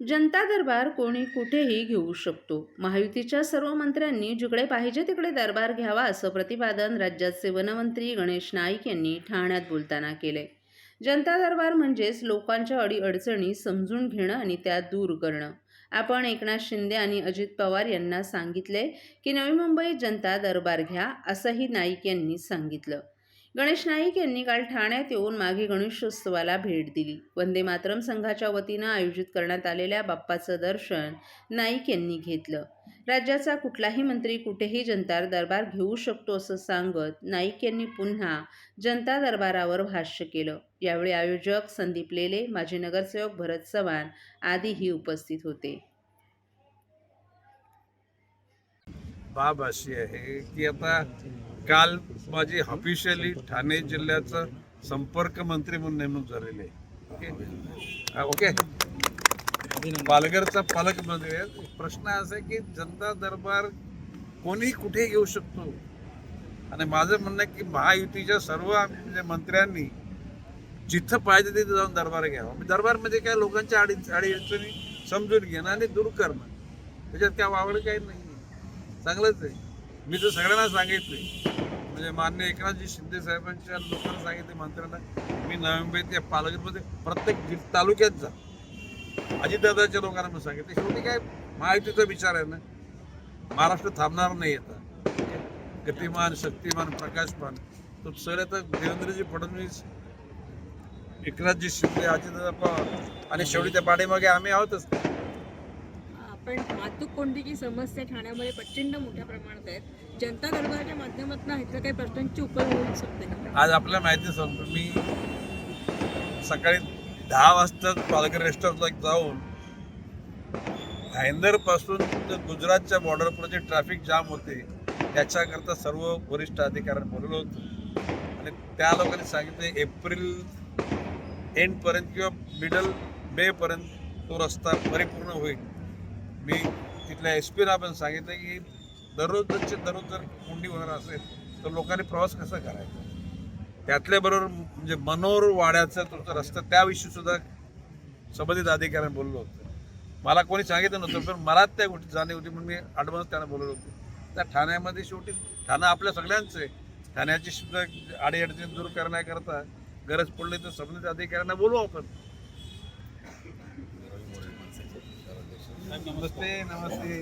जनता दरबार कोणी कुठेही घेऊ शकतो. महायुतीच्या सर्व मंत्र्यांनी जिकडे पाहिजे तिकडे दरबार घ्यावा असं प्रतिपादन राज्याचे वनमंत्री गणेश नाईक यांनी ठाण्यात बोलताना केले जनता दरबार म्हणजेच लोकांच्या अडीअडचणी समजून घेणं आणि त्या दूर करणं. आपण एकनाथ शिंदे आणि अजित पवार यांना सांगितले की नवी मुंबईत जनता दरबार घ्या असंही नाईक यांनी सांगितलं. गणेश नाईक यांनी काल ठाण्यात येऊन मागे गणेशोत्सवाला भेट दिली. वंदे मातरम संघाच्या वतीनं आयोजित करण्यात आलेल्या बाप्पाचं दर्शन नाईक यांनी घेतलं. राज्याचा कुठलाही मंत्री कुठेही जनता दरबार घेऊ शकतो असं सांगत नाईक यांनी पुन्हा जनता दरबारावर भाष्य केलं. यावेळी आयोजक संदीप लेले माजी नगरसेवक भरत चव्हाण आदीही उपस्थित होते. बाब अशी आहे की आता काल माझी ऑफिशियली ठाणे जिल्ह्याचा संपर्क मंत्री म्हणून नेमणूक झालेली आहे. ओके? ओके पालघरचा पालकमंत्री आहे प्रश्न असा आहे की जनता दरबार कोणी कुठे घेऊ शकतो. आणि माझं म्हणणं आहे की महायुतीच्या सर्व म्हणजे मंत्र्यांनी जिथं पाहिजे तिथे जाऊन दरबार घ्यावा. म्हणजे दरबार म्हणजे काय? लोकांच्या अडी अडचणी समजून घेणं आणि दूर करणं. त्याच्यात काय वावड काही नाही चांगलंच आहे. मी तर सगळ्यांना सांगितले म्हणजे मान्य एकनाथजी शिंदे साहेबांच्या लोकांना सांगितले मंत्र्यांना मी नवी मुंबईत या पालघरमध्ये प्रत्येक तालुक्यात जा. अजितदादाच्या लोकांना मी सांगितलं. शेवटी काय महायुतीचा विचार आहे ना महाराष्ट्र थांबणार नाही आता. गतिमान शक्तिमान प्रकाशमान. तो सर आता देवेंद्रजी फडणवीस एकनाथजी शिंदे अजितदादा पवार. आणि शेवटी त्या पाठीमागे आम्ही आहोतच. पण वाहतूक कोंडीची समस्या ठाण्यामध्ये प्रचंड मोठ्या प्रमाणात आहेत. जनता दरबाराच्या माध्यमातून ह्याच्या काही प्रश्नांची उकल होऊ शकते आज आपल्या माहिती सांगतो मी सकाळी दहा वाजता पालघर रेस्टॉरंटला जाऊन भाईंदरपासून गुजरातच्या बॉर्डरपर्यंत जे ट्रॅफिक जाम होते त्याच्याकरता सर्व वरिष्ठ अधिकाऱ्यांना बोलवलं होतं. आणि त्या लोकांनी सांगितले एप्रिल एंडपर्यंत किंवा मिडल मेपर्यंत तो रस्ता परिपूर्ण होईल. मी तिथल्या एस पीला पण सांगितलं की दररोजचे दररोज जर कोंडी होणार असेल तर लोकांनी प्रवास कसा करायचा? त्यातल्या बरोबर म्हणजे मनोर वाड्याचा तुमचा रस्ता त्याविषयी सुद्धा संबंधित अधिकाऱ्यांनी बोललो होतं. मला कोणी सांगितलं नव्हतं पण मला त्या गोष्टी जाणीव होती म्हणून मी ॲडव्हान्स त्यांना बोलवलं होतो. त्या ठाण्यामध्ये शेवटी ठाणं आपल्या सगळ्यांचं आहे. ठाण्याची सुद्धा अडीअडचणी दूर करण्याकरता गरज पडली तर संबंधित अधिकाऱ्यांना बोलू आपण. ನಮಸ್ತೆ ನಮಸ್ತೆ.